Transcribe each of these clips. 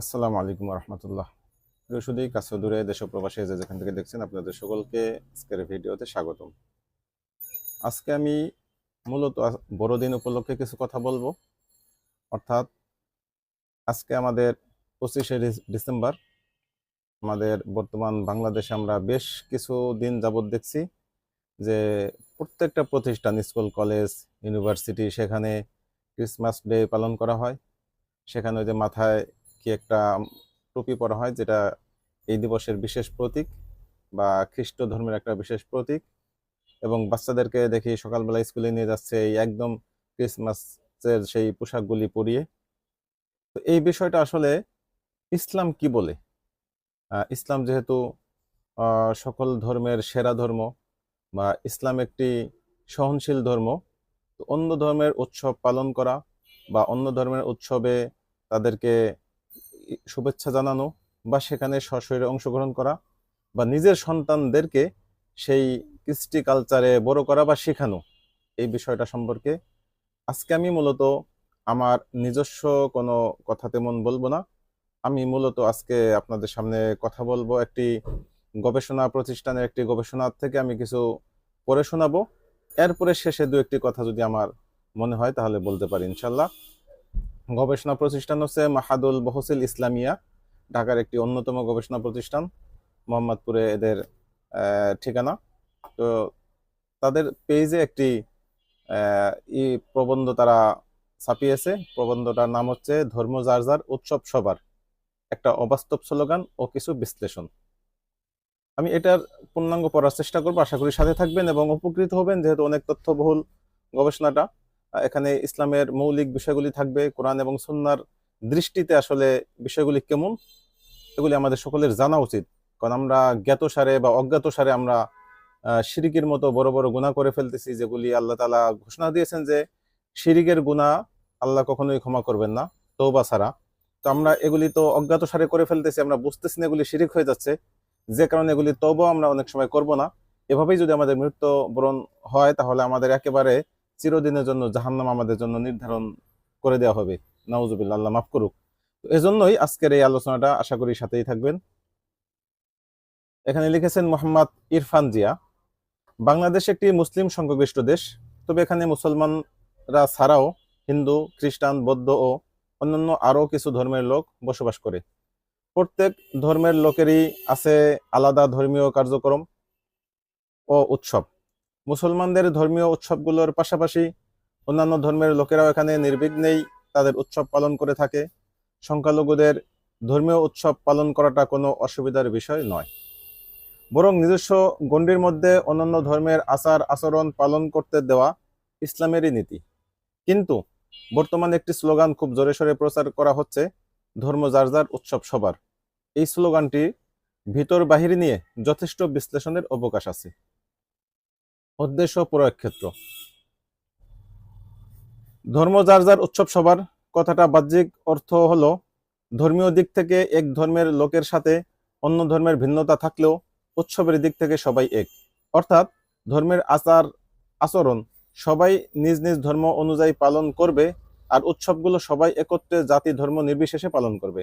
আসসালামু আলাইকুম রহমতুল্লাহ প্রিয় শুধু কাছে দূরে দেশ প্রবাসী যে যেখান থেকে দেখছেন, আপনাদের সকলকে আজকের ভিডিওতে স্বাগতম। আজকে আমি মূলত বড়দিন উপলক্ষে কিছু কথা বলব। অর্থাৎ আজকে আমাদের পঁচিশে ডিসেম্বর, আমাদের বর্তমান বাংলাদেশে আমরা বেশ কিছু দিন যাবৎ দেখছি যে প্রত্যেকটা প্রতিষ্ঠান, স্কুল, কলেজ, ইউনিভার্সিটি, সেখানে ক্রিসমাস ডে পালন করা হয়। সেখানে ওই যে মাথায় কি একটা টুপি পরা হয় যেটা এই দিবসের বিশেষ প্রতীক বা খ্রিস্ট ধর্মের একটা বিশেষ প্রতীক এবং বাচ্চাদেরকে দেখি সকালবেলা স্কুলে নিয়ে যাচ্ছে এই একদম ক্রিসমাসের সেই পোশাকগুলি পরিয়ে। তো এই বিষয়টা আসলে ইসলাম কি বলে? ইসলাম যেহেতু সকল ধর্মের সেরা ধর্ম বা ইসলাম একটি সহনশীল ধর্ম অন্য ধর্মের উৎসব পালন করা বা অন্য ধর্মের উৎসবে তাদেরকে শুভেচ্ছা জানানো বা সেখানে সশরীরে অংশগ্রহণ করা বা নিজের সন্তানদেরকে সেই কৃষ্টি কালচারে বড় করা বা শেখানো, এই বিষয়টা সম্পর্কে আজকে আমি মূলত আমার নিজস্ব কোনো কথা তেমন বলব না। আমি মূলত আজকে আপনাদের সামনে কথা বলব একটি গবেষণা প্রতিষ্ঠানের একটি গবেষণার থেকে আমি কিছু পড়ে শোনাবো। এরপরে শেষে দু একটি কথা যদি আমার মনে হয় তাহলে বলতে পারি ইনশাল্লাহ। গবেষণা প্রতিষ্ঠান হচ্ছে মাহাদুল বহসিল ইসলামিয়া, ঢাকার একটি অন্যতম গবেষণা প্রতিষ্ঠান, মোহাম্মদপুরে এদের ঠিকানা। তো তাদের পেজে একটি ই প্রবন্ধ তারা ছাপিয়েছে। প্রবন্ধটার নাম হচ্ছে ধর্ম যার যার উৎসব সবার। একটা অবাস্তব স্লোগান ও কিছু বিশ্লেষণ। আমি এটার পূর্ণাঙ্গ পড়ার চেষ্টা করব। আশা করি সাথে থাকবেন এবং উপকৃত হবেন যেহেতু অনেক তথ্যবহুল গবেষণাটা। এখানে ইসলামের মৌলিক বিষয়গুলি থাকবে কোরআন এবং সুন্নার দৃষ্টিতে আসলে বিষয়গুলি কেমন এগুলি আমাদের সকলের জানা উচিত। কারণ আমরা জ্ঞাত সারে বা অজ্ঞাত সারে আমরা আহ, শিরিকের মতো বড় বড় গুনাহ করে ফেলতেছি যেগুলি আল্লাহ তালা ঘোষণা দিয়েছেন যে শিরিকের গুনাহ আল্লাহ কখনোই ক্ষমা করবেন না তৌবা ছাড়া। তো আমরা এগুলি তো অজ্ঞাত সারে করে ফেলতেছি আমরা বুঝতেছি না এগুলি শিরিক হয়ে যাচ্ছে। যে কারণে এগুলি তৌবা আমরা অনেক সময় করব না। এভাবেই যদি আমাদের মৃত্যু বরণ হয় তাহলে আমাদের একেবারে চিরদিনের জন্য জাহান্নাম আমাদের জন্য নির্ধারণ করে দেওয়া হবে। নাউজুবিল্লাহ, আল্লাহ মাফ করুক। এজন্যই আজকের এই আলোচনাটা আশা করি সাথেই থাকবেন। এখানে লিখেছেন মোহাম্মদ ইরফান জিয়া, বাংলাদেশ একটি মুসলিম সংখ্যাগরিষ্ঠ দেশ, তবে এখানে মুসলমানরা ছাড়াও হিন্দু, খ্রিস্টান, বৌদ্ধ ও অন্যান্য আরও কিছু ধর্মের লোক বসবাস করে। প্রত্যেক ধর্মের লোকেরই আছে আলাদা ধর্মীয় কার্যক্রম ও উৎসব। মুসলমানদের ধর্মীয় উৎসবগুলোর পাশাপাশি অন্যান্য ধর্মের লোকেরাও এখানে নির্বিঘ্নেই তাদের উৎসব পালন করে থাকে। সংখ্যালঘুদের ধর্মীয় উৎসব পালন করাটা কোনো অসুবিধার বিষয় নয়। বরং নিজস্ব গণ্ডির মধ্যে অন্যান্য ধর্মের আচার, আচরণ পালন করতে দেওয়া ইসলামেরই নীতি। কিন্তু বর্তমানে একটি স্লোগান খুব জোরে সোরে প্রচার করা হচ্ছে, ধর্ম যার যার উৎসব সবার। এই স্লোগানটি ভিতর বাহির নিয়ে যথেষ্ট বিশ্লেষণের অবকাশ আছে। উদ্দেশ্য ও প্রয়োগ ক্ষেত্র। ধর্ম যার যার উৎসব সবার, কথাটা বাহ্যিক অর্থ হলো ধর্মীয় দিক থেকে এক ধর্মের লোকের সাথে অন্য ধর্মের ভিন্নতা থাকলেও উৎসবের দিক থেকে সবাই এক। অর্থাৎ ধর্মের আচার, আচরণ সবাই নিজ নিজ ধর্ম অনুযায়ী পালন করবে আর উৎসবগুলো সবাই একত্রে জাতি ধর্ম নির্বিশেষে পালন করবে।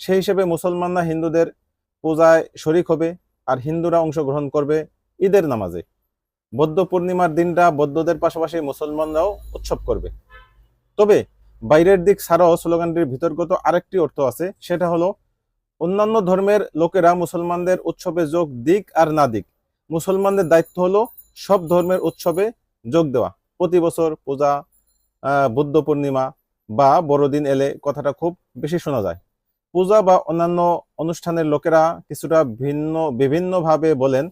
সেই হিসেবে মুসলমানরা হিন্দুদের পূজায় শরিক হবে আর হিন্দুরা অংশগ্রহণ করবে ঈদের নামাজে। বৌদ্ধ পূর্ণিমার দিনটা বৌদ্ধদের পাশাপাশি মুসলমানরাও উৎসব করবে। তবে বাইরের দিক ছাড়াও স্লোগানটির ভিতরগত আরেকটি অর্থ আছে, সেটা হলো, অন্যান্য ধর্মের লোকেরা মুসলমানদের উৎসবে যোগ দিক আর না দিক। মুসলমানদের দায়িত্ব হলো সব ধর্মের উৎসবে যোগ দেওয়া। প্রতি বছর পূজা বুদ্ধ পূর্ণিমা বা বড়দিন এলে কথাটা খুব বেশি শোনা যায়। পূজা বা অন্যান্য অনুষ্ঠানের লোকেরা কিছুটা ভিন্ন, বিভিন্নভাবে বলেন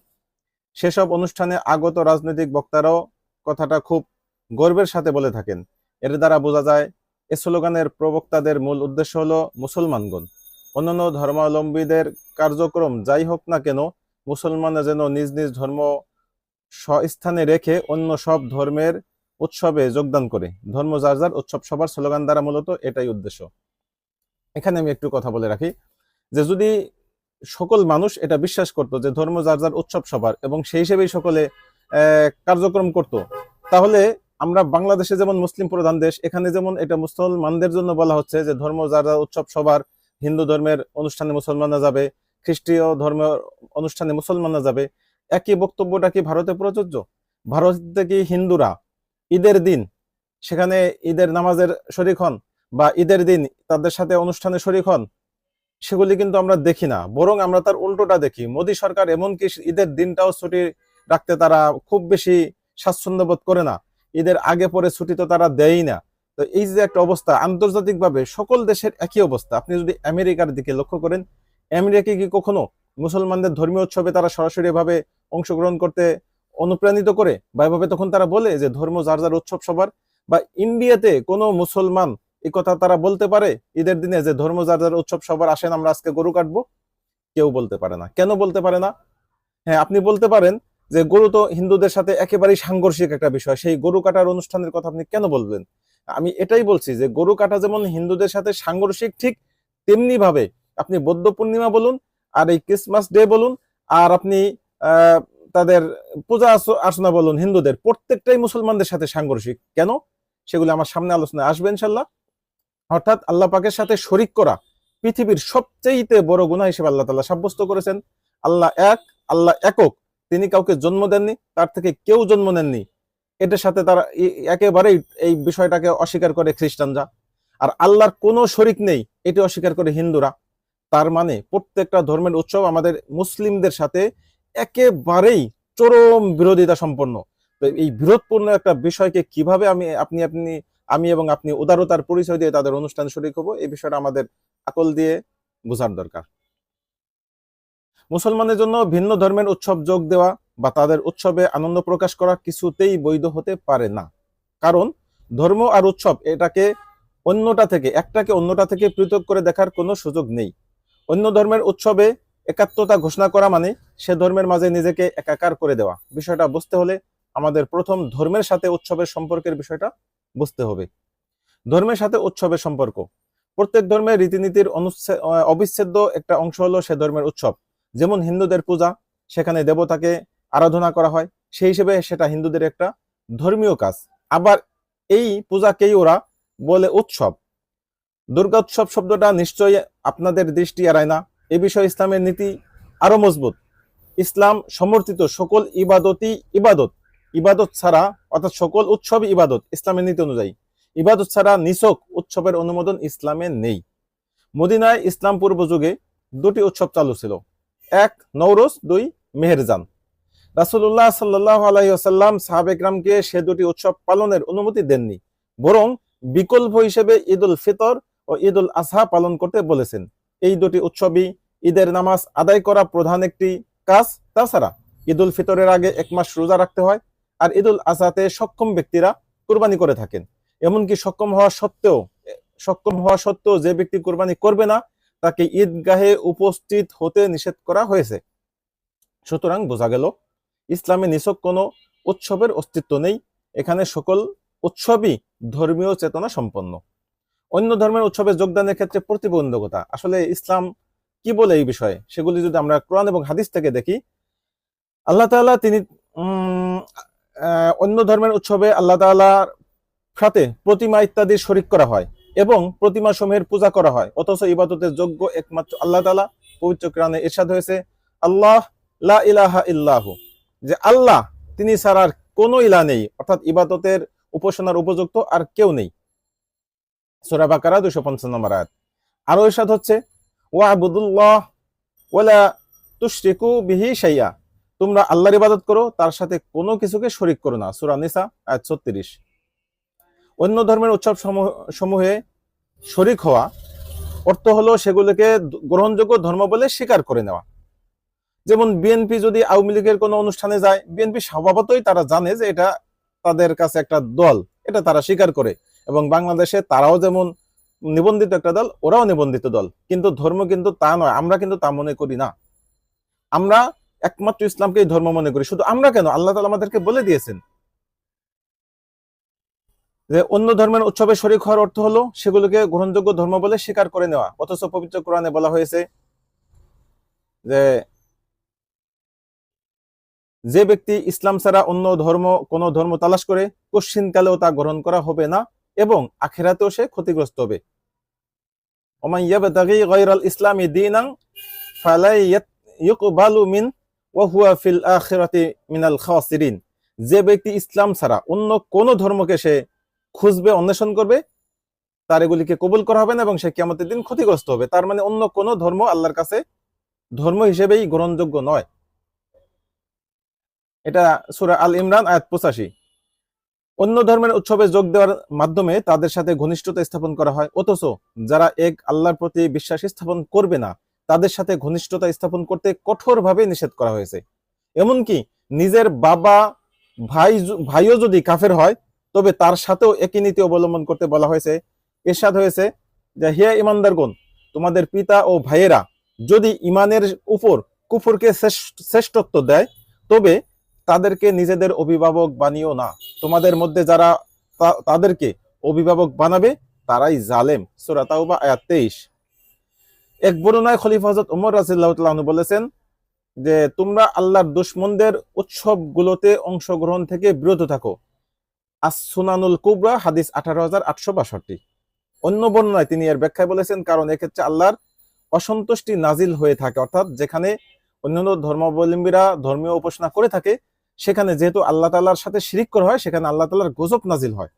সেসব অনুষ্ঠানে আগত রাজনৈতিক বক্তারাও কথাটা খুব গর্বের সাথে বলে থাকেন। এর দ্বারা বোঝা যায়, এ স্লোগানের প্রবক্তাদের মূল উদ্দেশ্য হলো মুসলমানগণ। অন্যান্য ধর্মাবলম্বীদের কার্যক্রম যাই হোক না কেন, মুসলমানরা যেন নিজ নিজ ধর্ম স্বস্থানে রেখে অন্য সব ধর্মের উৎসবে যোগদান করে। ধর্ম যার যার, উৎসব সবার স্লোগান দ্বারা মূলত এটাই উদ্দেশ্য। এখানে আমি একটু কথা বলে রাখি যে যদি সকল মানুষ এটা বিশ্বাস করত যে ধর্ম যার যার উৎসব সবার এবং সেই হিসেবেই সকলে কার্যক্রম করত। তাহলে আমরা বাংলাদেশে যেমন মুসলিম প্রধান দেশ, এখানে যেমন এটা মুসলমানদের জন্য বলা হচ্ছে যে ধর্ম যার যার উৎসব সবার, হিন্দু ধর্মের অনুষ্ঠানে মুসলমানরা যাবে, খ্রিস্টীয় ধর্মের অনুষ্ঠানে মুসলমানরা যাবে। একই বক্তব্যটা কি ভারতে প্রযোজ্য? ভারতে কি হিন্দুরা ঈদের দিন সেখানে ঈদের নামাজের শরিক হন বা ঈদের দিন তাদের সাথে অনুষ্ঠানে শরিক হন? সেগুলি কিন্তু আমরা দেখি না, বরং আমরা তার উল্টোটা দেখি। মোদী সরকার এমনকি ঈদের দিনটাও ছুটি রাখতে তারা খুব বেশি স্বাচ্ছন্দ্য বোধ করে না। ঈদের আগে পরে ছুটি তো তারা দেয়ই না। তো এই যে একটা অবস্থা, আন্তর্জাতিকভাবে সকল দেশের একই অবস্থা। আপনি যদি আমেরিকার দিকে লক্ষ্য করেন আমেরিকা কি কখনো মুসলমানদের ধর্মীয় উৎসবে তারা সরাসরি ভাবে অংশগ্রহণ করতে অনুপ্রাণিত করে? বা এভাবে তখন তারা বলে যে ধর্ম যার যার উৎসব সবার? বা ইন্ডিয়াতে কোনো মুসলমান এই কথা তারা বলতে পারে, ঈদের দিনে যে ধর্ম যার যার উৎসব সবার আসেন, আমরা আজকে গরু কাটবো, কেউ বলতে পারে না। কেন বলতে পারে না? হ্যাঁ আপনি বলতে পারেন যে গরু তো হিন্দুদের সাথে একেবারেই সাংঘর্ষিক একটা বিষয়। সেই গরু কাটার অনুষ্ঠানের কথা আপনি কেন বলবেন? আমি এটাই বলছি যে গরু কাটা যেমন হিন্দুদের সাথে সাংঘর্ষিক, ঠিক তেমনি ভাবে আপনি বৌদ্ধ পূর্ণিমা বলুন, আর এই ক্রিসমাস ডে বলুন, আর আপনি তাদের পূজা আর্চ- অর্চনা বলুন, হিন্দুদের প্রত্যেকটাই মুসলমানদের সাথে সাংঘর্ষিক। কেন? সেগুলো আমার সামনে আলোচনায় আসবে ইনশাল্লাহ। অর্থাৎ আল্লাহ পাকের সাথে শরিক করা পৃথিবীর সবচেয়ে বড় গুনাহ হিসেবে আল্লাহ তাআলা সাব্যস্ত করেছেন। আল্লাহ এক, আল্লাহ একক। তিনি কাউকে জন্ম দেননি, তার থেকে কেউ জন্ম নেননি। এটার সাথে তারা একেবারেই এই বিষয়টাকে অস্বীকার করে খ্রিস্টানরা। আর আল্লাহর কোনো শরিক নেই, এটি অস্বীকার করে হিন্দুরা। তার মানে প্রত্যেকটা ধর্মের উৎসব আমাদের মুসলিমদের সাথে একেবারেই চরম বিরোধিতা সম্পন্ন। এই বিরোধপূর্ণ একটা বিষয়কে কীভাবে আমি, আপনি আপনি আমি এবং আপনি উদারতার পরিচয় দিয়ে তাদের অনুষ্ঠান শরিক হব এই বিষয়টা আমাদের আকল দিয়ে বোঝার দরকার। মুসলমানের জন্য ভিন্ন ধর্মের উৎসব যোগ দেওয়া বা তাদের উৎসবে আনন্দ প্রকাশ করা কিছুতেই বৈধ হতে পারে না। কারণ ধর্ম আর উৎসব এটাকে অন্যটা থেকে, একটাকে অন্যটা থেকে পৃথক করে দেখার কোনো সুযোগ নেই। অন্য ধর্মের উৎসবে একাত্মতা ঘোষণা করা মানে সে ধর্মের মাঝে নিজেকে একাকার করে দেওয়া। বিষয়টা বুঝতে হলে আমাদের প্রথম ধর্মের সাথে উৎসবের সম্পর্কের বিষয়টা বুঝতে হবে। ধর্মের সাথে উৎসবের সম্পর্ক। প্রত্যেক ধর্মের রীতিনীতির অবিচ্ছেদ্য একটা অংশ হলো সে ধর্মের উৎসব। যেমন হিন্দুদের পূজা, সেখানে দেবতাকে আরাধনা করা হয়, সেই হিসেবে সেটা হিন্দুদের একটা ধর্মীয় কাজ। আবার এই পূজাকেই ওরা বলে উৎসব। দুর্গা উৎসব শব্দটা নিশ্চয়ই আপনাদের দৃষ্টি এড়ায় না। এ বিষয়ে ইসলামের নীতি আরও মজবুত। ইসলাম সমর্থিত সকল ইবাদতই ইবাদত। ইবাদত ছাড়া, অর্থাৎ সকল উৎসব ইবাদত, ইসলামের নীতি অনুযায়ী। ইবাদত ছাড়া নিছক উৎসবের অনুমোদন ইসলামে নেই। মদিনায় ইসলাম পূর্ব যুগে দুটি উৎসব চালু ছিল। এক নৌরস দুই, মেহেরজান। রাসুল্লাহ সাল্লাহ আলাইসাল্লাম সাহাবেকরামকে সে দুটি উৎসব পালনের অনুমতি দেননি, বরং বিকল্প হিসেবে ঈদ উল ফিতর ও ঈদ উল আজহা পালন করতে বলেছেন। এই দুটি উৎসবই ঈদের নামাজ আদায় করা প্রধান একটি কাজ। তাছাড়া ঈদ উল ফিতরের আগে এক মাস রোজা রাখতে হয় আর ঈদ উল আজহাতে সক্ষম ব্যক্তিরা কুরবানি করে থাকেন। এমনকি সক্ষম হওয়া সত্ত্বেও, সক্ষম হওয়া সত্ত্বেও যে ব্যক্তি কোরবানি করবে না, তাকে ঈদগাহে উপস্থিত হতে নিষেধ করা হয়েছে। সুতরাং বোঝা গেল, ইসলামে নিছক কোনো উৎসবের অস্তিত্ব নেই। এখানে সকল উৎসবই ধর্মীয় চেতনা সম্পন্ন। অন্য ধর্মের উৎসবে যোগদানের ক্ষেত্রে প্রতিবন্ধকতা। আসলে ইসলাম কি বলে এই বিষয়ে? সেগুলি যদি আমরা কোরআন এবং হাদিস থেকে দেখি, আল্লাহ তিনি অন্য ধর্মের উৎসবে আল্লাহ তাআলার সাথে প্রতিমা ইত্যাদি শরিক করা হয় এবং প্রতিমা সমূহের পূজা করা হয়। অথচ ইবাদতের যোগ্য একমাত্র আল্লাহ তাআলা পবিত্র কোরআনে এরশাদ হয়েছে, আল্লাহ লা ইলাহা ইল্লাহু। যে আল্লাহ, তিনি ছাড়া আর কোনো ইলা নেই, অর্থাৎ ইবাদতের উপাসনার উপযুক্ত আর কেউ নেই। সূরা বাকারা 250 নম্বর আয়াত। আরও এরশাদ হচ্ছে, ওয়া আবুদুল্লাহ ওয়ালা তুশরিকু বিহি শাইয়া। তোমরা আল্লাহর ইবাদত করো, তার সাথে কোনো কিছুকে শরিক করো না। সূরা নিসা, আয়াত 36 অন্য ধর্মের উৎসব সমূহে শরিক হওয়া অর্থ হলো সেগুলোকে গ্রহণযোগ্য ধর্ম বলে স্বীকার করে নেওয়া। যেমন বিএনপি যদি আওয়ামী লীগের কোনো অনুষ্ঠানে যায় বিএনপি স্বভাবতই তারা জানে যে এটা তাদের কাছে একটা দল, এটা তারা স্বীকার করে। এবং বাংলাদেশে তারাও যেমন নিবন্ধিত একটা দল, ওরাও নিবন্ধিত দল। কিন্তু ধর্ম কিন্তু তা নয়, আমরা কিন্তু তা মনে করি না। আমরা একমাত্র ইসলামকেই ধর্ম মনে করি। শুধু আমরা কেন? আল্লাহ তালা আমাদেরকে বলে দিয়েছেন। যে অন্য ধর্মের উৎসবে শরিক হওয়ার অর্থ হলো সেগুলোকে গ্রহণযোগ্য ধর্ম বলে স্বীকার করে নেওয়া। অথচ পবিত্র কোরআনে বলা হয়েছে যে যে ব্যক্তি ইসলাম ছাড়া অন্য ধর্ম, কোন ধর্ম তালাশ করে কশ্চিন কালেও তা গ্রহণ করা হবে না এবং আখেরাতেও সে ক্ষতিগ্রস্ত হবে। ওমান ইয়াবতাগি গায়রাল ইসলামি দীনান ফালা ইউকবালু মিন আখিরাতি মিনাল যে ব্যক্তি ইসলাম ছাড়া অন্য কোন ধর্মকে সে খুঁজবে, অন্বেষণ করবে, তার এগুলিকে কবুল করা হবে না এবং সে কিয়ামতের দিন ক্ষতিগ্রস্ত হবে। তার মানে অন্য কোন ধর্ম আল্লাহর কাছে ধর্ম হিসেবেই গ্রহণযোগ্য নয়। এটা সুরা আল ইমরান, আয়াত পঁচাশি। অন্য ধর্মের উৎসবে যোগ দেওয়ার মাধ্যমে তাদের সাথে ঘনিষ্ঠতা স্থাপন করা হয়। অথচ যারা এক আল্লাহর প্রতি বিশ্বাস স্থাপন করবে না তাদের সাথে ঘনিষ্ঠতা স্থাপন করতে কঠোরভাবে নিষেধ করা হয়েছে। এমনকি নিজের বাবা, ভাই ভাইও যদি কাফের হয়, তবে তার সাথেও একই নীতি অবলম্বন করতে বলা হয়েছে। এরশাদ হয়েছে যে হে ইমানদারগণ, তোমাদের পিতা ও ভাইয়েরা যদি ইমানের উপর কুফরকে শ্রেষ্ঠ- শ্রেষ্ঠত্ব দেয়, তবে তাদেরকে নিজেদের অভিভাবক বানিও না। তোমাদের মধ্যে যারা তাদেরকে অভিভাবক বানাবে, তারাই জালেম। সূরা তাওবা, আয়াত 23 এক বর্ণনায় খলিফা রাদিয়াল্লাহু তাআলা আনহু বলেছেন যে, তোমরা আল্লাহর দুশমনদের উৎসবগুলোতে অংশগ্রহণ থেকে বিরত থাকো। আস সুনানুল কুবরা, হাদিস আঠারো হাজার আটশো বাষট্টি। অন্য বর্ণনায় তিনি এর ব্যাখ্যায় বলেছেন, কারণ এক্ষেত্রে আল্লাহর অসন্তুষ্টি নাজিল হয়ে থাকে। অর্থাৎ যেখানে অন্যান্য ধর্মাবলম্বীরা ধর্মীয় উপাসনা করে থাকে, সেখানে যেহেতু আল্লাহ তাল্লাহর সাথে শিরিক করা হয়, সেখানে আল্লাহ তাল্লাহর গজব নাজিল হয়।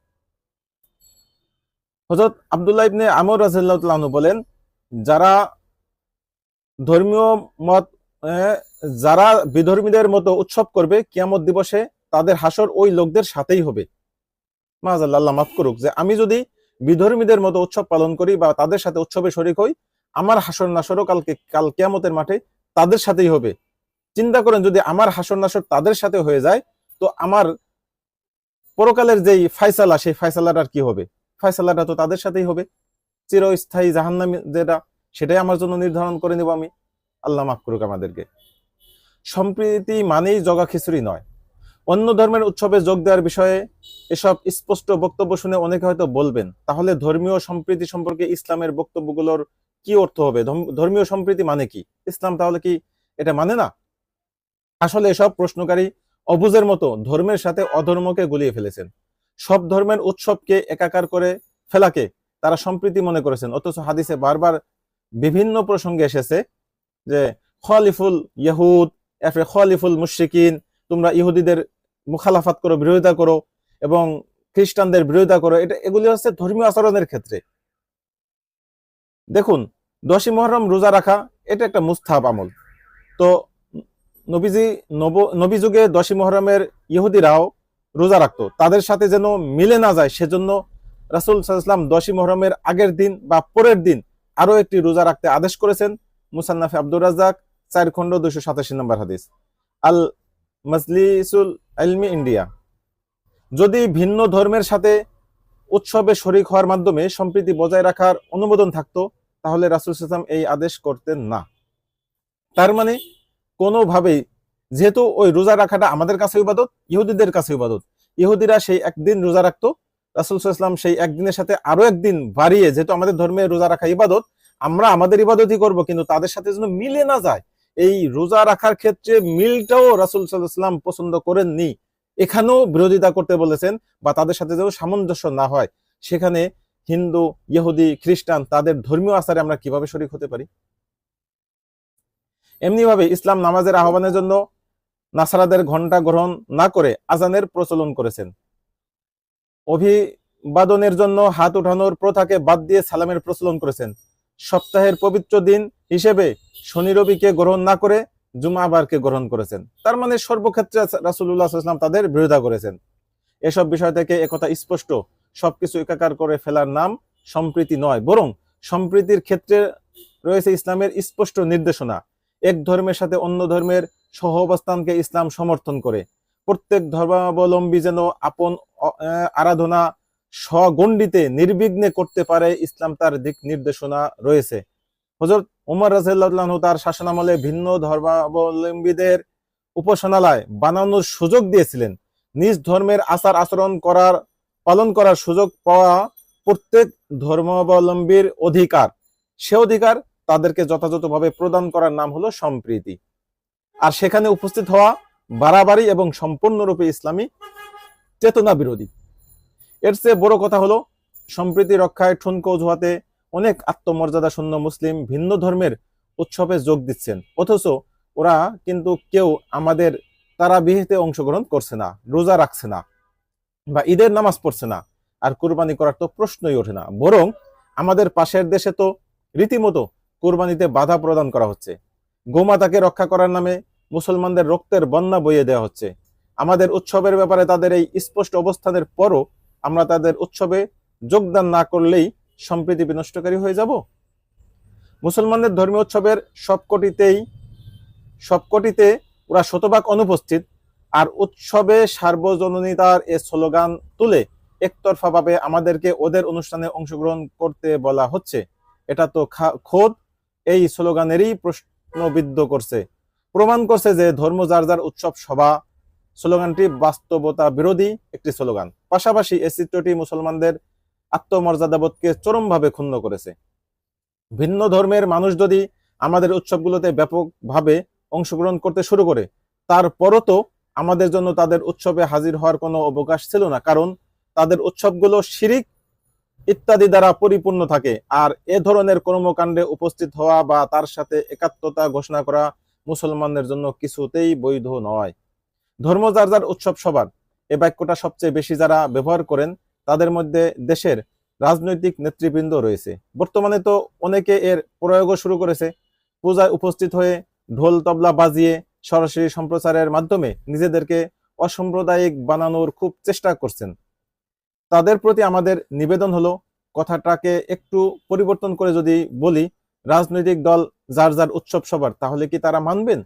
হজরত আবদুল্লাহ ইবনে আমর রাজিল্লাহ বলেন যারা ধর্মীয় মত যারা বিধর্মীদের মতো উৎসব করবে কিয়ামত দিবসে, তাদের হাসর ওই লোকদের সাথেই হবে। মাজাল্লাহ মাফ করুক, যে আমি যদি বিধর্মীদের মতো উৎসব পালন করি বা তাদের সাথে উৎসবে শরিক হই, আমার হাসর নাসরও কালকে, কাল কিয়ামতের মাঠে তাদের সাথেই হবে। চিন্তা করেন, যদি আমার হাসর নাসর তাদের সাথে হয়ে যায়, তো আমার পরকালের যেই ফায়সালা, সেই ফায়সালাটার কি হবে? ফায়সালাটা তো তাদের সাথেই হবে। চিরস্থায়ী জাহান্নামী যেটা, সেটাই আমার জন্য নির্ধারণ করে নেব আমি। আল্লাহ মাফ করুক আমাদেরকে। সম্প্রীতি মানেই জগা খিচুড়ি নয়। অন্য ধর্মের উৎসবে যোগ দেওয়ার বিষয়ে এসব স্পষ্ট বক্তব্য শুনে অনেকে হয়তো বলবেন, তাহলে ধর্মীয় সম্প্রীতি সম্পর্কে ইসলামের বক্তব্যগুলোর কি অর্থ হবে? ধর্ম- ধর্মীয় সম্প্রীতি মানে কি? ইসলাম তাহলে কি এটা মানে না? আসলে এসব প্রশ্নকারী অবুজের মতো ধর্মের সাথে অধর্মকে গুলিয়ে ফেলেছেন। সব ধর্মের উৎসবকে একাকার করে ফেলাকে তারা সম্প্রীতি মনে করেছেন। অথচ হাদিসে বারবার বিভিন্ন প্রসঙ্গে এসেছে যে, খলিফুল ইয়াহুদ এরপরে খলিফুল মুশরিকিন, তোমরা ইহুদিদের মুখালাফাত করো, বিরোধিতা করো এবং খ্রিস্টানদের বিরোধিতা করো। এটা, এগুলি হচ্ছে ধর্মীয় আচরণের ক্ষেত্রে। দেখুন, দশই মহরম রোজা রাখা, এটা একটা মুস্তাহাব আমল। তো নবীজি, নব নবী যুগে দশই মহরমের ইহুদিরাও রোজা রাখতো। তাদের সাথে যেন মিলে না যায়, সেজন্য রাসুল সাল্লাম দশই মহরমের আগের দিন বা পরের দিন আরও একটি রোজা রাখতে আদেশ করেছেন মুসান্নাফে আব্দুর রাজাক চার খণ্ড দুশো সাতাশি নম্বর হাদিস। আল মজলিসুল আলমি ইন্ডিয়া। যদি ভিন্ন ধর্মের সাথে উৎসবে শরিক হওয়ার মাধ্যমে সম্প্রীতি বজায় রাখার অনুমোদন থাকতো, তাহলে রাসুল সাল্লাম এই আদেশ করতেন না। তার মানে কোনোভাবেই, যেহেতু ওই রোজা রাখাটা আমাদের কাছে ইবাদত, ইহুদিদের কাছে ইবাদত, ইহুদিরা সেই একদিন রোজা রাখতো রাসুল সাল্লাম সেই একদিনের সাথে আরও একদিন বাড়িয়ে, যেহেতু আমাদের ধর্মে রোজা রাখা ইবাদত, আমরা আমাদের ইবাদতই করব, কিন্তু তাদের সাথে যেন মিলে না যায়, এই রোজা রাখার ক্ষেত্রে মিলটাও রাসুল সাল্লাম পছন্দ করেননি। এখানেও বিরোধিতা করতে বলেছেন বা তাদের সাথে যেন সামঞ্জস্য না হয়। সেখানে হিন্দু, ইহুদি, খ্রিস্টান তাদের ধর্মীয় আচারে আমরা কীভাবে শরিক হতে পারি? এমনিভাবে ইসলাম নামাজের আহ্বানের জন্য নাসারাদের ঘণ্টা গ্রহণ না করে আজানের প্রচলন করেছেন। অভিবাদনের জন্য হাত উঠানোর প্রথাকে বাদ দিয়ে সালামের প্রচলন করেছেন। সপ্তাহের পবিত্র দিন হিসেবে শনি রবিকে গ্রহণ না করে জুমাবারকে গ্রহণ করেছেন। তার মানে সর্বক্ষেত্রে রাসুল্লাহ ইসলাম তাদের বিরোধিতা করেছেন। এসব বিষয় থেকে একথা স্পষ্ট, সবকিছু একাকার করে ফেলার নাম সম্প্রীতি নয়, বরং সম্প্রীতির ক্ষেত্রে রয়েছে ইসলামের স্পষ্ট নির্দেশনা। এক ধর্মের সাথে অন্য ধর্মের সহ অবস্থানকে ইসলাম সমর্থন করে। প্রত্যেক ধর্মাবলম্বী যেন আপন আরাধনা স্বগণ্ডিতে নির্বিঘ্নে করতে পারে, ইসলাম তার দিক নির্দেশনা রয়েছে। হজরত উমর রাজিয়াল্লাহু তার শাসনামলে ভিন্ন ধর্মাবলম্বীদের উপাসনালয় বানানোর সুযোগ দিয়েছিলেন। নিজ ধর্মের আচার আচরণ করার, পালন করার সুযোগ পাওয়া প্রত্যেক ধর্মাবলম্বীর অধিকার। সে অধিকার তাদেরকে যথাযথভাবে প্রদান করার নাম হলো সম্প্রীতি। আর সেখানে উপস্থিত হওয়া বাড়াবাড়ি এবং সম্পূর্ণরূপে ইসলামী চেতনা বিরোধী। এর চেয়ে বড় কথা হলো, সম্প্রীতি রক্ষায় ঠুনকো অজুহাতে অনেক আত্মমর্যাদা শূন্য মুসলিম ভিন্ন ধর্মের উৎসবে যোগ দিচ্ছেন। অথচ ওরা কিন্তু কেউ আমাদের তারা বিহিতে অংশগ্রহণ করছে না, রোজা রাখছে না বা ঈদের নামাজ পড়ছে না, আর কুরবানি করার তো প্রশ্নই ওঠে না। বরং আমাদের পাশের দেশে তো রীতিমতো কোরবানিতে বাধা প্রদান করা হচ্ছে। গোমাতাকে রক্ষা করার নামে মুসলমানদের রক্তের বন্যা বইয়ে দেওয়া হচ্ছে। আমাদের উৎসবের ব্যাপারে তাদের এই স্পষ্ট অবস্থানের পরও আমরা তাদের উৎসবে যোগদান না করলেই সম্প্রীতি বিনষ্টকারী হয়ে যাব। মুসলমানদের ধর্মীয় উৎসবের সবকটিতেই, সবকটিতে ওরা শতভাগ অনুপস্থিত। আর উৎসবে সার্বজনীনতার এ স্লোগান তুলে একতরফাভাবে আমাদেরকে ওদের অনুষ্ঠানে অংশগ্রহণ করতে বলা হচ্ছে। এটা তো খোদ এই স্লোগানেরই প্রশ্নবিদ্ধ করছে। প্রমাণ করছে যে ধর্ম যার যার উৎসব, সভা, স্লোগানটি বাস্তবতা বিরোধী একটি স্লোগান। পাশাপাশি এই চিত্রটি মুসলমানদের আত্মমর্যাদাবোধকে চরমভাবে ক্ষুণ্ণ করেছে। ভিন্ন ধর্মের মানুষ যদি আমাদের উৎসবগুলোতে ব্যাপকভাবে অংশগ্রহণ করতে শুরু করে, তারপরও তো আমাদের জন্য তাদের উৎসবে হাজির হওয়ার কোনো অবকাশ ছিল না, কারণ তাদের উৎসবগুলো শিরিক ইত্যাদি দ্বারা পরিপূর্ণ থাকে। আর এ ধরনের কর্মকাণ্ডে উপস্থিত হওয়া বা তার সাথে একাত্মতা ঘোষণা করা মুসলমানদের জন্য কিছুতেই বৈধ নয়। ধর্ম যার যার উৎসব সবার। এ বাক্যটা সবচেয়ে বেশি যারা ব্যবহার করেন, তাদের মধ্যে দেশের রাজনৈতিক নেতৃবৃন্দ রয়েছে। বর্তমানে তো অনেকে এর প্রয়োগও শুরু করেছে। পূজায় উপস্থিত হয়ে ঢোল তবলা বাজিয়ে সরাসরি সম্প্রচারের মাধ্যমে নিজেদেরকে অসাম্প্রদায়িক বানানোর খুব চেষ্টা করছেন। তাদের প্রতি আমাদের নিবেদন হলো, কথাটাকে একটু পরিবর্তন করে যদি বলি রাজনৈতিক দল যার যার উৎসব সবার, তাহলে কি তারা মানবেন?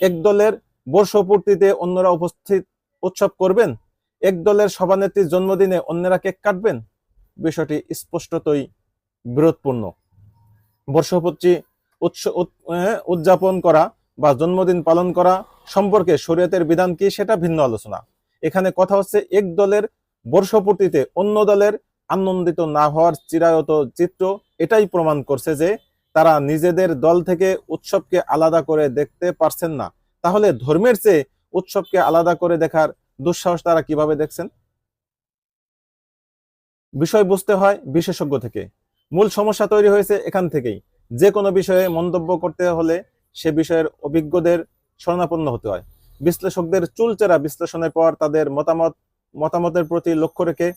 এক দলের বর্ষপূর্তিতে অন্যরা উপস্থিত উৎসব করবেন? এক দলের সভানেত্রীর জন্মদিনে অন্যরা কেক কাটবেন? বিষয়টি স্পষ্টতই বিরোধপূর্ণ। বর্ষপূর্তি উদযাপন করা বা জন্মদিন পালন করা সম্পর্কে শরীয়তের বিধান কি সেটা ভিন্ন আলোচনা। এখানে কথা হচ্ছে এক দলের বর্ষপূর্তিতে অন্য দলের আনন্দিত না হওয়ার চিরায়ত চিত্র এটাই প্রমাণ করছে যে তারা নিজেদের দল থেকে উৎসবকে আলাদা করে দেখতে পারছেন না। তাহলে ধর্মের চেয়ে উৎসবকে আলাদা করে দেখার দুঃসাহস তারা কীভাবে দেখছেন? বিষয় বুঝতে হয় বিশেষজ্ঞ থেকে। মূল সমস্যা তৈরি হয়েছে এখান থেকেই। যে কোনো বিষয়ে মন্তব্য করতে হলে সে বিষয়ের অভিজ্ঞদের শরণাপন্ন হতে হয়। বিশ্লেষকদের চুলচেরা বিশ্লেষণের পর তাদের মতামত, মতামতের প্রতি লক্ষ্য রেখে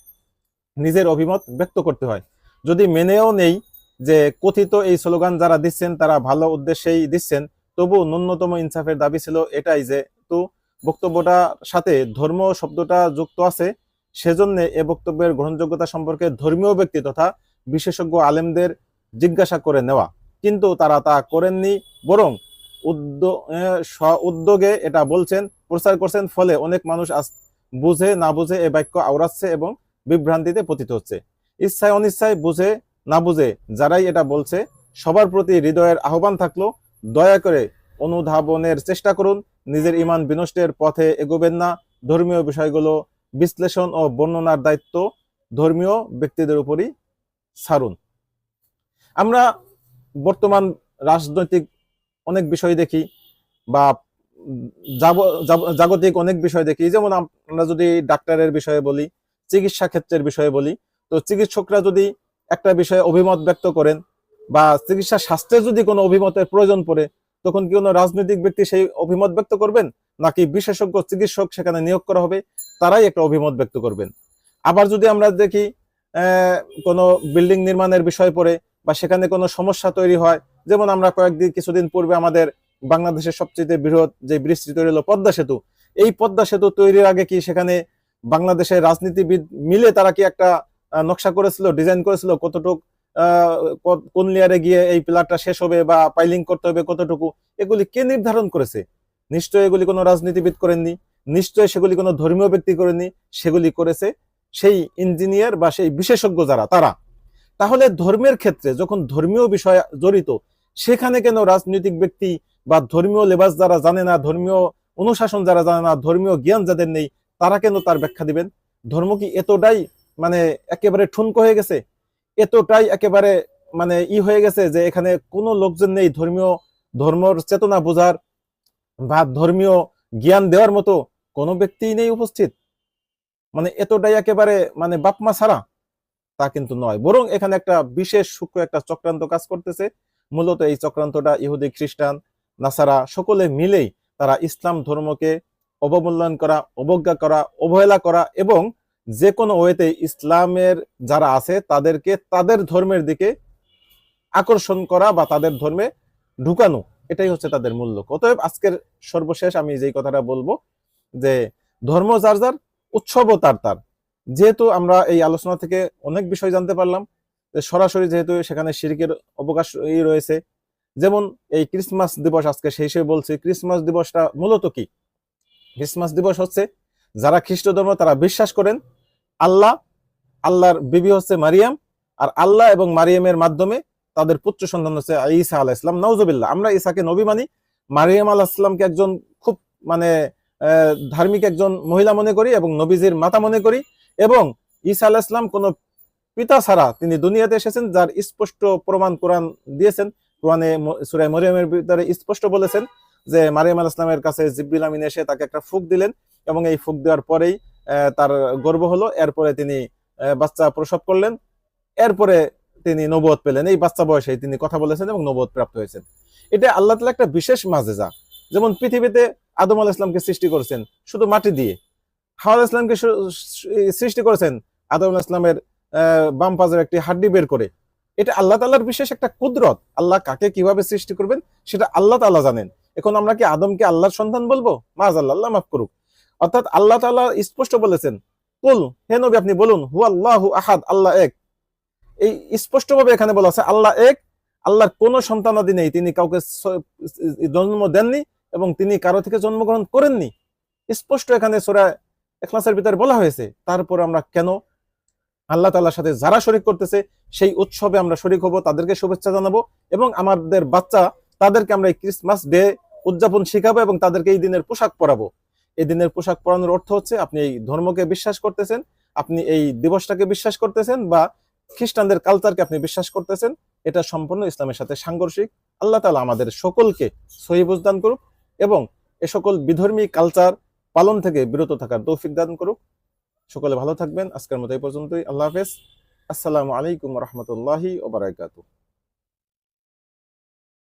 নিজের অভিমত ব্যক্ত করতে হয়। যদি মেনেও নেই যে কথিত এই স্লোগান যারা দিচ্ছেন, তারা ভালো উদ্দেশ্যেই দিচ্ছেন। তবু ন্যূনতম ইনসাফের দাবি ছিল এটাই যে, তো বক্তব্যটার সাথে ধর্ম শব্দটা যুক্ত আছে, সেজন্য এ বক্তব্যের গ্রহণযোগ্যতা সম্পর্কে ধর্মীয় ব্যক্তি তথা বিশেষজ্ঞ আলেমদের জিজ্ঞাসা করে নেওয়া। কিন্তু তারা তা করেননি, বরং উদ্যোগে এটা বলছেন, প্রচার করছেন, ফলে অনেক মানুষ আজ বুঝে না বুঝে এ বাক্য আওড়াচ্ছে এবং বিভ্রান্তিতে পতিত হচ্ছে। ইচ্ছায় অনিচ্ছায় বুঝে না বুঝে যারাই এটা বলছে, সবার প্রতি হৃদয়ের আহ্বান থাকল, দয়া করে অনুধাবনের চেষ্টা করুন, নিজের ইমান বিনষ্টের পথে এগোবেন না। ধর্মীয় বিষয়গুলো বিশ্লেষণ ও বর্ণনার দায়িত্ব ধর্মীয় ব্যক্তিদের উপরই ছাড়ুন। আমরা বর্তমান রাজনৈতিক অনেক বিষয় দেখি বা জাগতিক অনেক বিষয় দেখি। যেমন আমরা যদি ডাক্তারের বিষয়ে বলি, চিকিৎসা ক্ষেত্রের বিষয়ে বলি, তো চিকিৎসকরা যদি একটা বিষয়ে অভিমত ব্যক্ত করেন বা চিকিৎসা শাস্ত্রে যদি কোনো অভিমতের প্রয়োজন পড়ে, তখন কি কোনো রাজনৈতিক ব্যক্তি সেই অভিমত ব্যক্ত করবেন? নাকি বিশেষজ্ঞ চিকিৎসক সেখানে নিয়োগ করা হবে? তারাই একটা অভিমত ব্যক্ত করবেন। আবার যদি আমরা দেখি কোনো বিল্ডিং নির্মাণের বিষয় পড়ে বা সেখানে কোনো সমস্যা তৈরি হয়, যেমন আমরা কয়েকদিন, কিছুদিন পূর্বে আমাদের বাংলাদেশের সবচেয়ে বৃহৎ যে বৃষ্টি তৈরি হলো পদ্মা সেতু, এই পদ্মা সেতু তৈরির আগে কি সেখানে বাংলাদেশের রাজনীতিবিদ মিলে তারা কি একটা নকশা করেছিল ডিজাইন করেছিল, কতটুক কোন লেয়ারে গিয়ে এই পিলারটা শেষ হবে বা পাইলিং করতে হবে কতটুকু, এগুলি কে নির্ধারণ করেছে? নিশ্চয় এগুলি কোনো রাজনীতিবিদ করেননি নিশ্চয় সেগুলি কোনো ধর্মীয় ব্যক্তি করেননি, সেগুলি করেছে সেই ইঞ্জিনিয়ার বা সেই বিশেষজ্ঞ যারা, তারা। তাহলে ধর্মের ক্ষেত্রে যখন ধর্মীয় বিষয় জড়িত, সেখানে কেন রাজনৈতিক ব্যক্তি বা ধর্মীয় লেবাস যারা জানে না, ধর্মীয় অনুশাসন যারা জানে না, ধর্মীয় জ্ঞান যাদের নেই, তারা কেন তার ব্যাখ্যা দিবেন? ধর্ম কি এতটাই মানে একেবারে ঠুনকো হয়ে গেছে। এতটাই একেবারে মানে ই হয়ে গেছে যে এখানে কোনো লোকজন নেই। ধর্মীয়, ধর্মর চেতনা বোঝার বা ধর্মীয় জ্ঞান দেওয়ার মতো কোনো ব্যক্তিই নেই উপস্থিত। মানে এতটাই একেবারে মানে বাপমা ছাড়া তা কিন্তু নয়। বরং এখানে একটা বিশেষ সূক্ষ্ম একটা চক্রান্ত কাজ করতেছে। মূলত এই চক্রান্তটা ইহুদি, খ্রিস্টান, নাসারা সকলে মিলেই তারা ইসলাম ধর্মকে অবমূল্যায়ন করা, অবজ্ঞা করা, অবহেলা করা এবং যে কোনো ওয়েতে ইসলামের যারা আছে, তাদেরকে তাদের ধর্মের দিকে আকর্ষণ করা বা তাদের ধর্মে ঢুকানো, এটাই হচ্ছে তাদের মূল লক্ষ্য। অতএব আজকের সর্বশেষ আমি যেই কথাটা বলব, যে ধর্ম যার যার, উৎসবও তার তার। যেহেতু আমরা এই আলোচনা থেকে অনেক বিষয় জানতে পারলাম, যে সরাসরি যেহেতু সেখানে শিরকের অবকাশ রয়েছে, যেমন এই ক্রিসমাস দিবস আজকে সেই হিসেবে বলছি, ক্রিসমাস দিবসটা মূলত কি? ক্রিসমাস দিবস হচ্ছে, যারা খ্রিস্ট ধর্ম তারা বিশ্বাস করেন আল্লাহ, আল্লাহর বিবি হচ্ছে মারিয়াম, আর আল্লাহ এবং মারিয়ামের মাধ্যমে তাদের পুত্র সন্তান হচ্ছে ঈসা আলাহ ইসলাম নওজবিল্লাহ আমরা ঈসাকে নবী মানি। মারিয়াম আলাহ ইসলামকে একজন খুব মানে ধার্মিক একজন মহিলা মনে করি এবং নবীজির মাতা মনে করি। এবং ঈসা আলাহ ইসলাম কোন পিতা ছাড়া তিনি দুনিয়াতে এসেছেন, যার স্পষ্ট প্রমাণ কোরআন দিয়েছেন। কোরআনে ম- সূরা মরিয়মের ভিতরে স্পষ্ট বলেছেন যে মারিয়াম আলাহ ইসলামের কাছে জিব্রিল আমিন এসে তাকে একটা ফুক দিলেন এবং এই ফুক দেওয়ার পরেই তার গর্ব হলো। এরপরে তিনি বাচ্চা প্রসব করলেন। এরপরে তিনি নবদ পেলেন। এই বাচ্চা বয়সে তিনি কথা বলেছেন এবং নবদ প্রাপ্ত হয়েছেন। এটা আল্লাহ তালা একটা বিশেষ মাজেজা। যেমন পৃথিবীতে আদম আল ইসলামকে সৃষ্টি করেছেন শুধু মাটি দিয়ে। হাওয়া ইসলামকে সৃষ্টি করেছেন আদম আল ইসলামের বাম পাজের একটি হাড্ডি বের করে। এটা আল্লাহ তালার বিশেষ একটা কুদরত। আল্লাহ কাকে কীভাবে সৃষ্টি করবেন সেটা আল্লাহ তাআলা জানেন। এখন আমরা কি আদমকে আল্লাহর সন্তান বলব? মাজ আল্লাহ মাফ করুক। অর্থাৎ আল্লাহ তাআলা স্পষ্ট বলেছেন, কুল, হে নবী, আপনি বলুন হু আল্লাহ আহাদ, আল্লাহ এক। এই স্পষ্টভাবে এখানে বলা আছে, আল্লাহ এক, আল্লাহর কোনো সন্তানাদি নেই। তিনি কাউকে জন্ম দেননি এবং তিনি কারও থেকে জন্মগ্রহণ করেননি। স্পষ্ট এখানে সোরা এখলাসের ভিতরে বলা হয়েছে, তারপর আমরা কেন আল্লাহ তাআলার সাথে যারা শরিক করতেছে, সেই উৎসবে আমরা শরিক হব, তাদেরকে শুভেচ্ছা জানাব এবং আমাদের বাচ্চা, তাদেরকে আমরা এই ক্রিসমাস ডে উদযাপন শিখাবো এবং তাদেরকে এই দিনের পোশাক পরাবো। এই দিনের পোশাক পরানোর অর্থ হচ্ছে আপনি এই ধর্মকে বিশ্বাস করতেছেন, আপনি এই দিবসটাকে বিশ্বাস করতেছেন বা খ্রিস্টানদের কালচারকে আপনি বিশ্বাস করতেছেন, এটা সম্পূর্ণ ইসলামের সাথে সাংঘর্ষিক। আল্লাহ তাআলা আমাদের সকলকে সহি বুঝদান করুক এবং এ সকল বিধর্মী কালচার পালন থেকে বিরত থাকার তৌফিক দান করুক। সকলে ভালো থাকবেন। আজকের মতো এই পর্যন্তই। আল্লাহ হাফেজ। আসসালামু আলাইকুম রহমতুল্লাহি ওবরাকাতু